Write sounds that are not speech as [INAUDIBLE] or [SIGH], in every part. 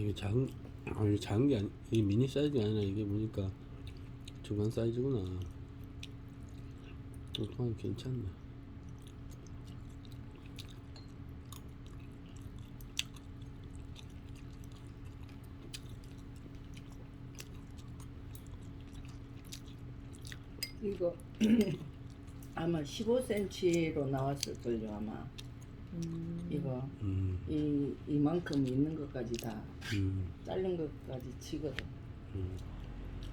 이게 작은 아 이게 작은 게 아니 이게 미니 사이즈가 아니라 이게 보니까 중간 사이즈구나. 통통하게 괜찮네. 이거 [CLEARS THROAT] 아마 15cm로 나왔을걸요 아마 이거 음, 이 이만큼 있는 것까지 다 음, 자른 것까지 치거든. 음.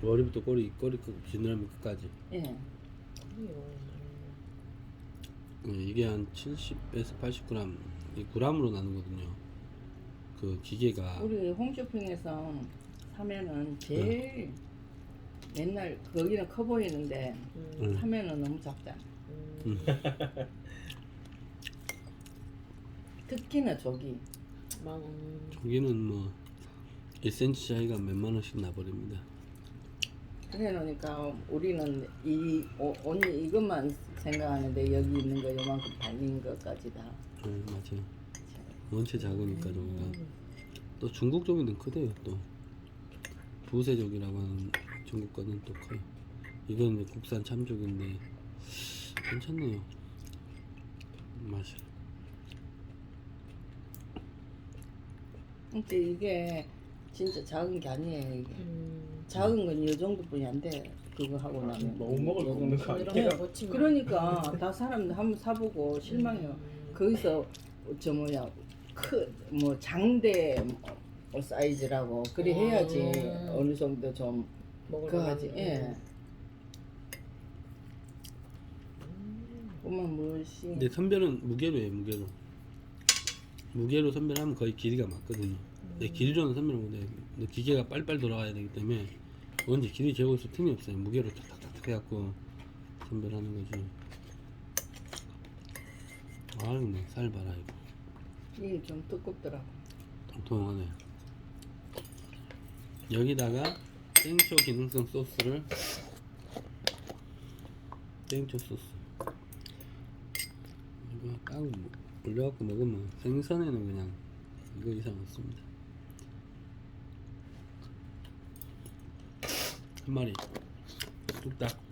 머리부터 꼬리 꼬리 끝 지느러미 끝까지. 예. 네, 이게 한 70에서 80g, 이 g으로 나누거든요. 그 기계가 우리 홈쇼핑에서 사면은 제일 옛날 거기는 커 보이는데 음. 사면은 너무 작잖아. 음. [LAUGHS] 특히나 저기 만 저기는 뭐 1cm 차이가 몇만 원씩 나버립니다. 그래 놓으니까 우리는 이 어, 언니 이것만 생각하는데 여기 있는 거 요만큼 달린 것까지 다 네, 맞아요. 원체 작으니까 저기가 또 중국 쪽에는 크대요. 또 부세족이라고 하는 중국 거는 또 커요. 이건 이제 국산 참족인데 괜찮네요. 맛이. 근데 이게 진짜 작은 게 아니에요 이게 음. 작은 건 이 정도뿐이 안 돼 그거 하고 나면 너무 먹을 거 없는 거 거치면 그러니까 다 사람들 한번 사보고 실망해요 음. 거기서 저 뭐냐 크뭐 장대 뭐 사이즈라고 그래 해야지 음. 어느 정도 좀 먹을 그거 거 하지 많이. 예 보면 물씬 근데 선별은 무게로 해요. 무게로. 무게로 선별하면 거의 길이가 맞거든요. 근데 길이로는 선별을 못해요. 근데 기계가 빨리빨리 돌아가야 되기 때문에 언제 길이 재고 있을 틈이 없어요. 무게로 탁탁탁 해갖고 선별하는 거지. 아유, 뭐살 봐라 이거. 이게 좀 두껍더라고 통통하네. 여기다가 땡초 기능성 소스를 땡초 소스 이거 딱 올려갖고 먹으면 생선에는 그냥 이거 이상 없습니다. 한 마리 뚝딱